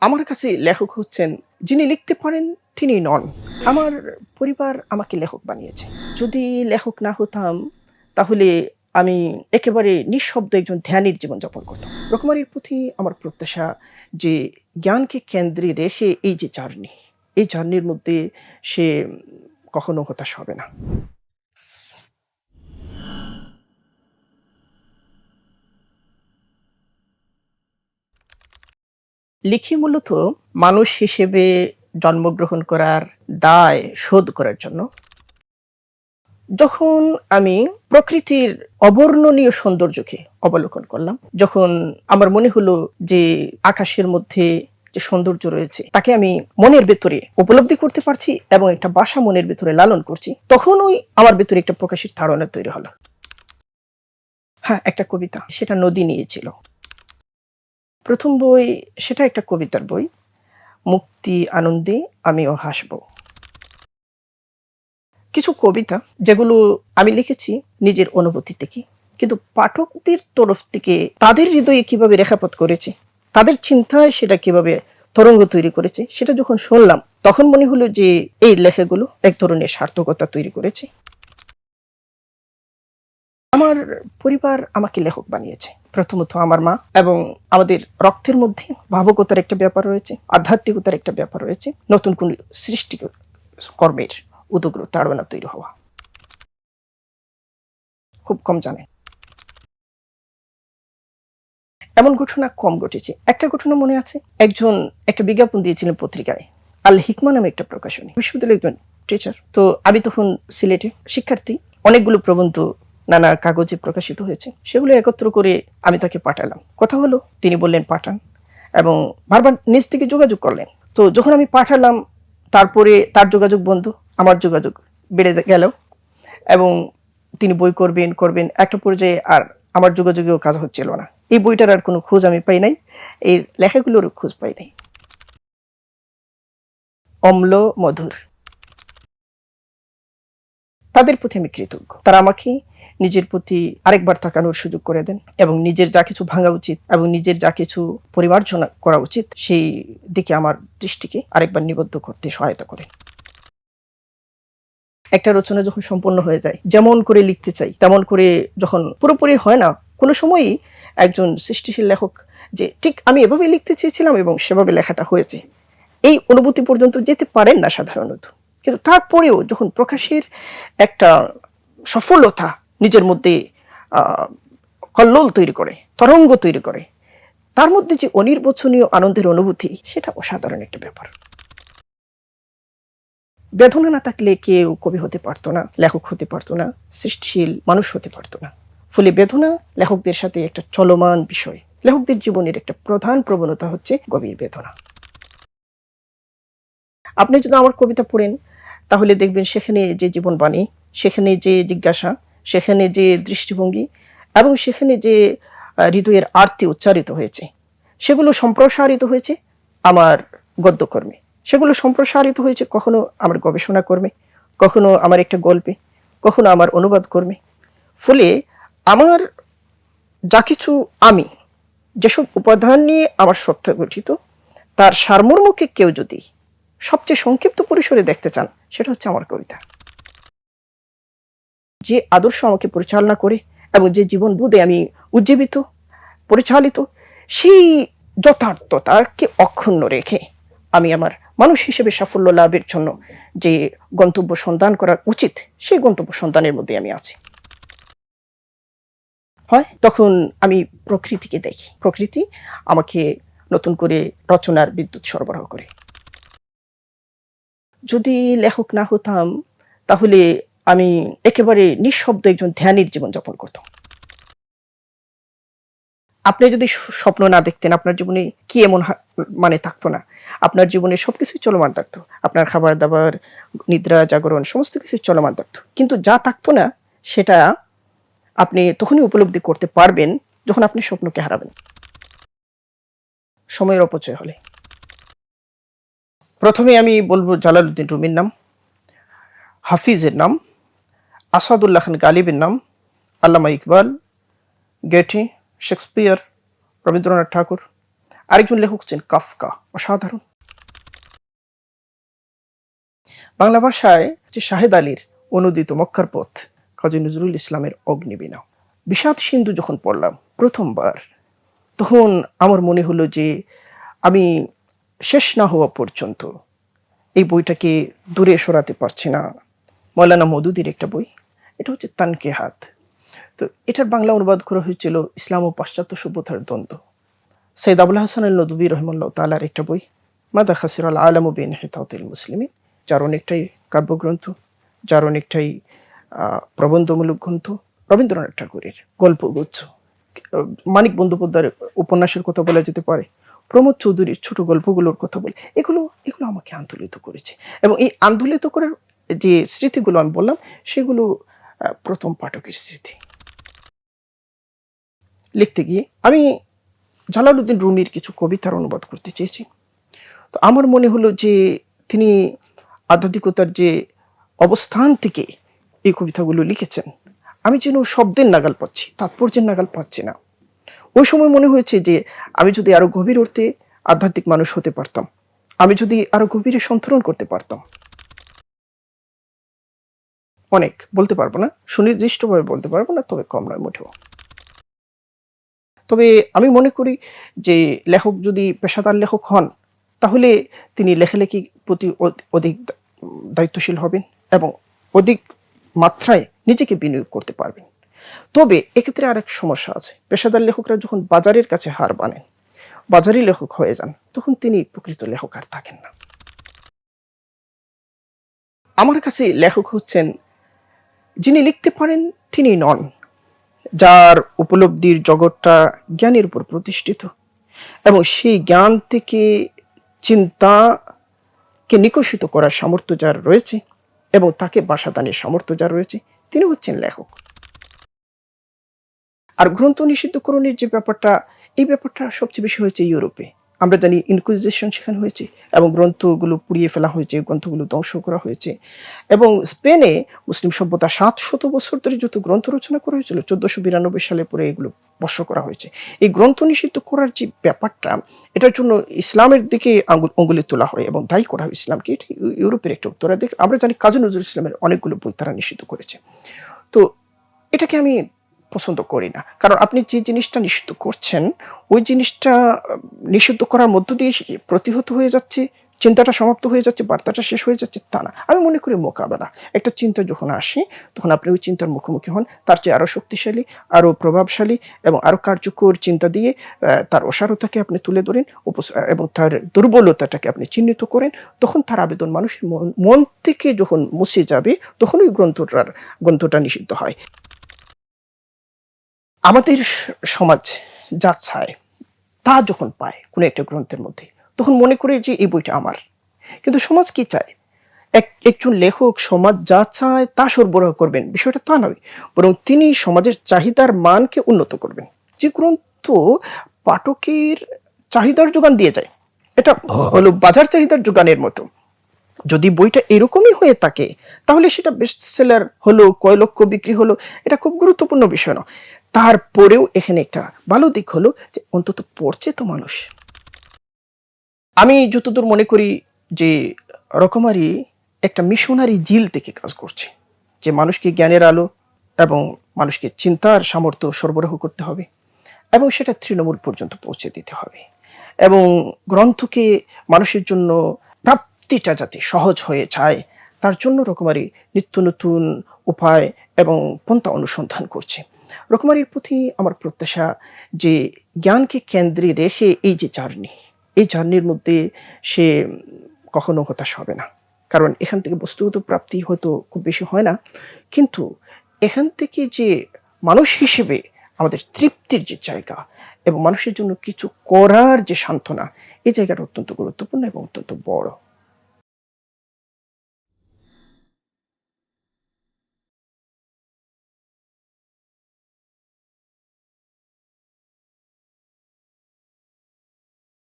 আমার কাছে লেখক হচ্ছেন যিনি লিখতে পারেন, তিনি নন। আমার পরিবার আমাকে লেখক বানিয়েছে। যদি লেখক না হতাম, তাহলে আমি একেবারে নিঃশব্দ একজন ধ্যানের জীবনযাপন করতাম। রকমারির প্রতি আমার প্রত্যাশা যে জ্ঞানকে কেন্দ্রে রেখে এই যে জার্নি, এই জার্নির মধ্যে সে কখনো হতাশ হবে না। লিখি মূলত মানুষ হিসেবে জন্মগ্রহণ করার দায় শোধ করার জন্য। যখন আমি প্রকৃতির অবর্ণনীয় সৌন্দর্যকে অবলোকন করলাম, যখন আমার মনে হলো যে আকাশের মধ্যে যে সৌন্দর্য রয়েছে, তাকে আমি মনের ভেতরে উপলব্ধি করতে পারছি এবং একটা বাসা মনের ভেতরে লালন করছি, তখনই আমার ভেতরে একটা প্রকাশের ধারণা তৈরি হলো। হ্যাঁ একটা কবিতা, সেটা নদী নিয়েছিল প্রথম বই সেটা একটা কবিতার বই। মুক্তি আনন্দে আমিও হাসব। কিছু কবিতা যেগুলো আমি লিখেছি নিজের অনুভূতি থেকে, কিন্তু পাঠকদের তরফ থেকে তাদের হৃদয়ে কীভাবে রেখাপথ করেছে, তাদের চিন্তায় সেটা কীভাবে তরঙ্গ তৈরি করেছে, সেটা যখন শুনলাম, তখন মনে হলো যে এই লেখাগুলো এক ধরনের সার্থকতা তৈরি করেছে। আমার পরিবার আমাকে লেখক বানিয়েছে। প্রথমত আমার মা এবং আমাদের রক্তের মধ্যে ভাবকতার একটা ব্যাপার রয়েছে, আধ্যাত্মিকতার একটা ব্যাপার রয়েছে, নতুন কোন সৃষ্টি কর্মের উদগ্র তাড়না তৈরি হওয়া। খুব কম জানে। এমন ঘটনা কম ঘটেছে। একটা ঘটনা মনে আছে? একজন একটা বিজ্ঞাপন দিয়েছিলেন পত্রিকায়, আল হিকমা নামে একটা প্রকাশনী। বিশ্ববিদ্যালয়ের একজন টিচার তো আমি তখন সিলেটে শিক্ষার্থী, অনেকগুলো প্রবন্ধ নানা কাগজে প্রকাশিত হয়েছে। সেগুলো একত্র করে আমি তাকে পাঠালাম। কথা হলো, তিনি বললেন, পাঠান। এবং বারবার নিজ থেকে যোগাযোগ করলেন। তো যখন আমি পাঠালাম, তারপরে তার যোগাযোগ বন্ধ, আমার যোগাযোগ বেড়ে গেল এবং তিনি বই করবেন করবেন। একটা পর্যায়ে আর আমার যোগাযোগেও কাজ হচ্ছিল না। এই বইটার আর কোনো খোঁজ আমি পাই নাই। এই লেখাগুলোরও খোঁজ পাই নাই। অম্ল, মধুর। তাদের প্রতি আমি কৃতজ্ঞ। তারা আমাকে নিজের প্রতি আরেকবার তাকানোর সুযোগ করে দেন এবং নিজের যা কিছু ভাঙা উচিত এবং নিজের যা কিছু পরিমার্জনা করা উচিত, সেই দিকে আমার দৃষ্টিকে আরেকবার নিবদ্ধ করতে সহায়তা করেন একটা রচনা যখন সম্পন্ন হয়ে যায়, যেমন করে লিখতে চাই, তেমন করে যখন পুরোপুরি হয় না, কোনো সময়ই একজন সৃষ্টিশীল লেখক যে ঠিক আমি এভাবে লিখতে চেয়েছিলাম এবং সেভাবে লেখাটা হয়েছে, এই অনুভূতি পর্যন্ত যেতে পারেন না সাধারণত। কিন্তু তারপরেও যখন প্রকাশের একটা সফলতা নিজের মধ্যে কল্লোল তৈরি করে, তরঙ্গ তৈরি করে। তার মধ্যে যে অনির্বচনীয় আনন্দের অনুভূতি, সেটা অসাধারণ একটা ব্যাপার। বেদনা না থাকলে কেউ কবি হতে পারতো না, লেখক হতে পারতো না, সৃষ্টিশীল মানুষ হতে পারতো না। ফলে বেদনা লেখকদের সাথে একটা চলমান বিষয়। লেখকদের জীবনের একটা প্রধান প্রবণতা হচ্ছে গভীর বেদনা। আপনি যদি আমার কবিতা পড়েন, তাহলে দেখবেন সেখানে যে জীবনবাণী, সেখানে যে জিজ্ঞাসা সেখানে যে দৃষ্টিভঙ্গি এবং সেখানে যে হৃদয়ের আরতি উচ্চারিত হয়েছে, সেগুলো সম্প্রসারিত হয়েছে আমার গদ্যকর্মে। সেগুলো সম্প্রসারিত হয়েছে কখনো আমার গবেষণা কর্মে, কখনো আমার একটা গল্পে, কখনো আমার অনুবাদ কর্মে। ফলে আমার যা কিছু আমি, যেসব উপাদান নিয়ে আমার সত্য গঠিত, তার সারমর্মকে কেউ যদি সবচেয়ে সংক্ষিপ্ত পরিসরে দেখতে চান, সেটা হচ্ছে আমার কবিতা। যে আদর্শ আমাকে পরিচালনা করে এবং যে জীবন বোধে আমি উজ্জীবিত, পরিচালিত, সেই যথার্থতাকে অক্ষুণ্ণ রেখে আমি আমার মানুষ হিসেবে সাফল্য লাভের জন্য যে গন্তব্য সন্ধান করা উচিত, সেই গন্তব্য সন্ধানের মধ্যে আমি আছি। হয়, তখন আমি প্রকৃতিকে দেখি। প্রকৃতি আমাকে নতুন করে রচনার বিদ্যুৎ সরবরাহ করে। যদি লেখক না হতাম, তাহলে আমি একেবারে নিঃশব্দ একজন ধ্যানের জীবনযাপন করতাম। আপনি যদি স্বপ্ন না দেখতেন, আপনার জীবনে কি এমন মানে থাকতো না? আপনার জীবনে সবকিছুই চলমান থাকতো। আপনার খাবার দাবার নিদ্রা, জাগরণ, সমস্ত কিছু চলমান থাকতো। কিন্তু যা থাকতো না, সেটা আপনি তখনই উপলব্ধি করতে পারবেন যখন আপনি স্বপ্নকে হারাবেন। সময়ের অপচয় হলে। প্রথমে আমি বলব জালালউদ্দিন রুমির নাম। হাফিজের নাম। আসাদুল্লাহ খান গালিবের নাম, আল্লামা ইকবাল গেটি শেক্সপিয়ার, রবীন্দ্রনাথ ঠাকুর, আরেকজন লেখক হচ্ছেন কাফকা, অসাধারণ। বাংলা ভাষায় যে শাহেদ আলীর অনুদিত মক্কার পথ কাজী নজরুল ইসলামের অগ্নিবীণা। বিষাদ সিন্ধু যখন পড়লাম প্রথমবার, তখন আমার মনে হলো যে আমি শেষ না হওয়া পর্যন্ত এই বইটাকে দূরে সরাতে পারছি না। মৌলানা মদুদির একটা বই এটা হচ্ছে তানকে হাত। তো এটার বাংলা অনুবাদ করা হয়েছিল ইসলাম ও পাশ্চাত্য সভ্যতার দ্বন্দ্ব। সৈয়দ আবুল হাসান আল নদুবী রহমুল্লাহ তালার একটা বই মাদা খাসির আল আলমবিন হেতাউতিল মুসলিমি যার অনেকটাই কাব্যগ্রন্থ, যার অনেকটাই প্রবন্ধমূলক গ্রন্থ, রবীন্দ্রনাথ ঠাকুরের গল্পগুচ্ছ মানিক বন্দ্যোপাধ্যায়ের উপন্যাসের কথা বলা যেতে পারে, প্রমোদ চৌধুরীর ছোট গল্পগুলোর কথা বলে, এগুলো এগুলো আমাকে আন্দোলিত করেছে। এবং এই আন্দোলিত করার যে স্মৃতিগুলো আমি বললাম, সেগুলো প্রথম পাঠকের স্মৃতি। লিখতে গিয়ে আমি জালালউদ্দিন রুমির কিছু কবিতার অনুবাদ করতে চেয়েছি। তো আমার মনে হলো যে তিনি আধ্যাত্মিকতার যে অবস্থান থেকে এই কবিতাগুলো লিখেছেন, আমি যেন শব্দের নাগাল পাচ্ছি, তাৎপর্যের নাগাল পাচ্ছি না। ওই সময় মনে হয়েছে যে আমি যদি আরও গভীর অর্থে আধ্যাত্মিক মানুষ হতে পারতাম, আমি যদি আরও গভীরে সন্তরণ করতে পারতাম অনেক বলতে পারব না, সুনির্দিষ্টভাবে বলতে পারব না, তবে কম নয়, মোটেও। তবে আমি মনে করি যে লেখক যদি পেশাদার লেখক হন, তাহলে তিনি লেখালেখি প্রতি অধিক দায়িত্বশীল হবেন এবং অধিক মাত্রায় নিজেকে বিনিয়োগ করতে পারবেন। তবে এক্ষেত্রে আরেক সমস্যা আছে। পেশাদার লেখকরা যখন বাজারের কাছে হার বানেন, বাজারি লেখক হয়ে যান, তখন তিনি প্রকৃত লেখক আর থাকেন না। আমার কাছে লেখক হচ্ছেন যিনি লিখতে পারেন তিনি নন। যার উপলব্ধির জগৎটা জ্ঞানের উপর প্রতিষ্ঠিত। এবং সেই জ্ঞান থেকে চিন্তাকে নিকষিত করার সামর্থ্য যার রয়েছে, এবং তাকে বাসাদানের সামর্থ্য যার রয়েছে, তিনি হচ্ছেন লেখক। আর গ্রন্থ নিষিদ্ধকরণের যে ব্যাপারটা, এই ব্যাপারটা সবচেয়ে বেশি হয়েছে ইউরোপে। আমরা জানি ইনকুইজিশন সেখানে হয়েছে এবং গ্রন্থগুলো পুড়িয়ে ফেলা হয়েছে, গ্রন্থগুলো ধ্বংস করা হয়েছে। এবং স্পেনে মুসলিম সভ্যতা সাত শত বছর ধরে যত গ্রন্থ রচনা করা হয়েছিল, চোদ্দশো বিরানব্বই সালে পরে এগুলো বর্ষ করা হয়েছে। এই গ্রন্থ নিষিদ্ধ করার যে ব্যাপারটা, এটার জন্য ইসলামের দিকে আঙ্গুল অঙ্গুলি তোলা হয় এবং দায়ী করা হয় ইসলামকে। এটা ইউরোপের একটা উত্তরাধিক আমরা জানি কাজী নজরুল ইসলামের অনেকগুলো বই তারা নিষিদ্ধ করেছে। তো এটাকে আমি পছন্দ করি না। কারণ আপনি যে জিনিসটা নিষিদ্ধ করছেন, ওই জিনিসটা নিষিদ্ধ করার মধ্য দিয়ে প্রতিহত হয়ে যাচ্ছে, চিন্তাটা সমাপ্ত হয়ে যাচ্ছে, বার্তাটা শেষ হয়ে যাচ্ছে, তা না। আমি মনে করি মোকাবেলা। একটা চিন্তা যখন আসে, তখন আপনি ওই চিন্তার মুখোমুখি হন। তার চেয়ে আরও শক্তিশালী আরও প্রভাবশালী এবং আরও কার্যকর চিন্তা দিয়ে তার অসারতাকে আপনি তুলে ধরেন এবং তার দুর্বলতাটাকে আপনি চিহ্নিত করেন, তখন তার আবেদন মানুষের মন- মন থেকে যখন মুছে যাবে, তখন ওই গ্রন্থটার, গ্রন্থটা নিষিদ্ধ হয়। আমাদের সমাজ যা চায়, তা যখন পায় কোনো একটা গ্রন্থের মধ্যে, তখন মনে করে যে এই বইটা আমার। কিন্তু সমাজ কি চায়? এক, একজন লেখক সমাজ যা চায়, তা সরবরাহ করবেন। বিষয়টা তা নয়, বরং তিনি সমাজের চাহিদার মানকে উন্নত করবেন। যে গ্রন্থ পাঠকের চাহিদার যোগান দিয়ে যায়, এটা হলো বাজার চাহিদার যোগানের মতো। যদি বইটা এরকমই হয়ে থাকে, তাহলে সেটা বেস্ট সেলার হলো কয় লক্ষ বিক্রি হলো, এটা খুব গুরুত্বপূর্ণ বিষয় না তারপরেও এখানে একটা ভালো দিক হলো যে অন্তত পড়ছে তো মানুষ। আমি যতদূর মনে করি যে রকমারি একটা মিশনারি জিল থেকে কাজ করছে, যে মানুষকে জ্ঞানের আলো এবং মানুষকে চিন্তার সামর্থ্য সরবরাহ করতে হবে এবং সেটা তৃণমূল পর্যন্ত পৌঁছে দিতে হবে এবং গ্রন্থকে মানুষের জন্য প্রাপ্তিটা যাতে সহজ হয়ে যায়, তার জন্য রকমারি নিত্য নতুন উপায় এবং পন্থা অনুসন্ধান করছে। রকমারির প্রতি আমার প্রত্যাশা যে জ্ঞানকে কেন্দ্রে রেখে এই যে জার্নি, এই জার্নির মধ্যে সে কখনো হতাশ হবে না। কারণ এখান থেকে বস্তুগত প্রাপ্তি হয়তো খুব বেশি হয় না, কিন্তু এখান থেকে যে মানুষ হিসেবে আমাদের তৃপ্তির যে জায়গা এবং মানুষের জন্য কিছু করার যে সান্ত্বনা, এই জায়গাটা অত্যন্ত গুরুত্বপূর্ণ এবং অত্যন্ত বড়।